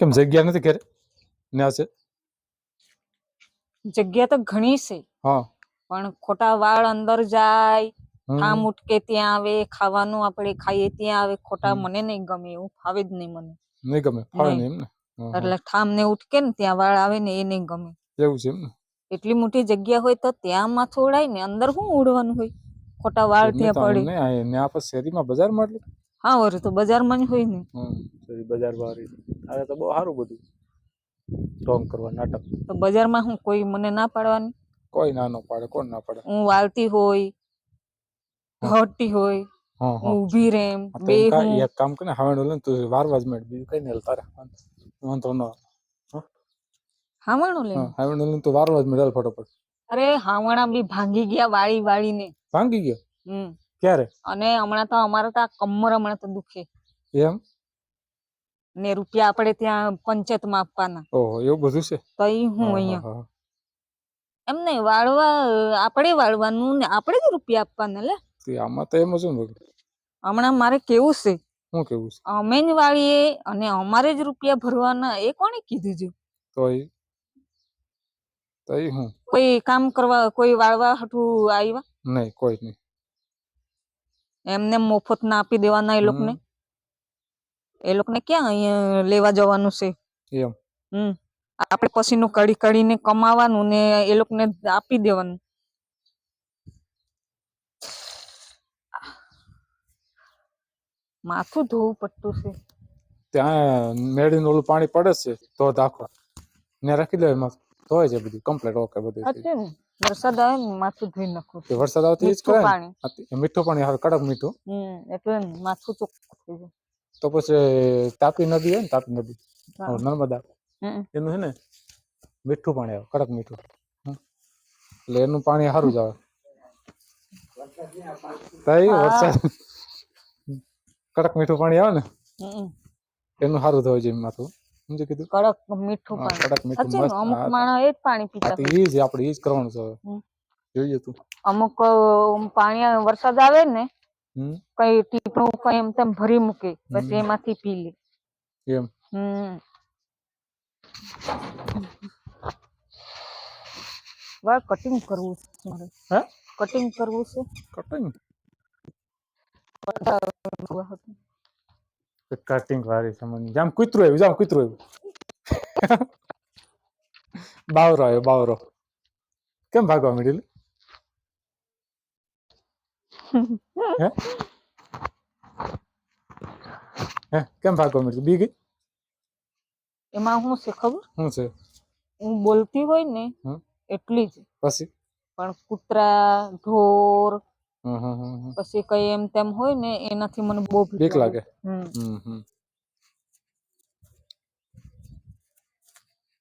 કેમ જગ્યા નથી ઘરે? ને છે? જગ્યા તો ઘણી છે. હા. પણ ખોટા વાળ અંદર જાય કામ ઉટકે ત્યાં આવે ખાવાનું આપણે ખાઈએ ત્યાં આવે ખોટા મને નહીં ગમે એવું ફાવે જ નહીં મને. નહીં ગમે? ફાવે નહીં. એમ. એટલે ઠામ ને ઉટકે ને ત્યાં વાળ આવે ને એ નહીં ગમે. એવું છે એમ એટલી મોટી જગ્યા હોય તો ત્યાં માથું ઉડાય ને અંદર શું ઉડવાનું હોય? ખોટા વાળ ત્યાં પડે. ને આ ને શેરીમાં બજારમાં એટલે? હા વળી તો બજારમાં જ હોય ને. હમ બજાર બહાર અરે તો બહુ સારું બધું. ઢોંગ કરવા નાટક. તો બજારમાં હું કોઈ મને ના પાડવાની? કોઈ ના નો પાડે કોણ ના પાડે? હું વાલતી હોય હટી હોય હા ઊભી રેમ બે હું. એક કામ કરીને હવે લે તું વારવા જ મેળ બીજું કઈ નહીં તારે. વાંધો ન. હાવણું લે? હા હવે લે તો વારવા જ મેળ ફટોફટ. અરે હાવણા બી ભાંગી ગયા વાળી વાળીને. ભાંગી ગયો? હમ. ક્યારે? અને હમણાં તો અમારે તો આ કમર હમણાં તો દુખે. એમ? ને રૂપિયા આપણે ત્યાં પંચાયતમાં આપવાના. ઓહો એવું બધું છે? તો ઈ હું અહીંયા. હા, હા. એમ નહીં વાળવા આપણે વાળવાનું ને આપણે જ રૂપિયા આપવાના લે. તે આમાં તો એમ જ ને હમણાં મારે કેવું છે? શું કેવું છે? અમે જ વાળીએ અને અમારે જ રૂપિયા ભરવાના એ કોણે કીધું છે તો તો હું. કોઈ કામ કરવા કોઈ વાળવા હટુ આવ્યા? નહીં કોઈ નહીં. એમને મફત ના આપી દેવાના એ લોકોને. એ લોકોને ક્યાં અહીંયા લેવા જવાનું છે? એમ. હમ. આપણે પછીનું કડી કડીને કમાવાનું ને એ લોકોને આપી દેવાનું. માથું ધોવું પડતું છે. ત્યાં મેળીનું ઓલું પાણી પડે છે તો દાખો ને રાખી દે એમાં ધોય છે બધું કમ્પ્લીટ ઓકે બધું વરસાદ આવે ને માથું ધોઈ નાખું. તે વરસાદ આવતી જ મીઠું કરે પાણી. મીઠું પાણી આવે કડક મીઠું. હમ એટલે માથું ચોખ્ખું થઈ જાય. તો પછી તાપી નદી હોય ને તાપી નદી. નર્મદા. એનું છે ને મીઠું પાણી આવે કડક મીઠું. એટલે એનું પાણી સારું જ આવે. તઈ વરસાદ. કડક મીઠું પાણી આવે ને એનું સારું થવું છે માથું. સમજી કીધું? કડક મીઠું પાણી. કડક મીઠું મસ્ત. અમુક માણસ એ જ પાણી પીતા તો ઈ જ આપણે ઈ જ કરવાનું છે જોઈએ તું. અમુક પાણી વરસાદ આવે ને કઈ ટીપણું કઈ એમ તેમ ભરી મૂકે પછી એમાંથી પી લે. એમ. હમ. વાળ કટિંગ કરવું છે મારે. હે? કટિંગ કરવું છે? કટિંગ. કટિંગ વાળી સમજ જામ કૂતરું આવ્યું જામ કૂતરું આવ્યું બાવરો આવ્યો બાવરો કેમ ભાગવા હે હે કેમ ભાગવા મળ્યું બી ગઈ એમાં શું છે ખબર? શું છે? હું બોલતી હોય ને એટલી જ. પછી? પણ કૂતરા ઢોર હમ હમ હમ. પછી કઈ એમ તેમ હોય ને એનાથી મને બહુ બીક લાગે. હમ હમ.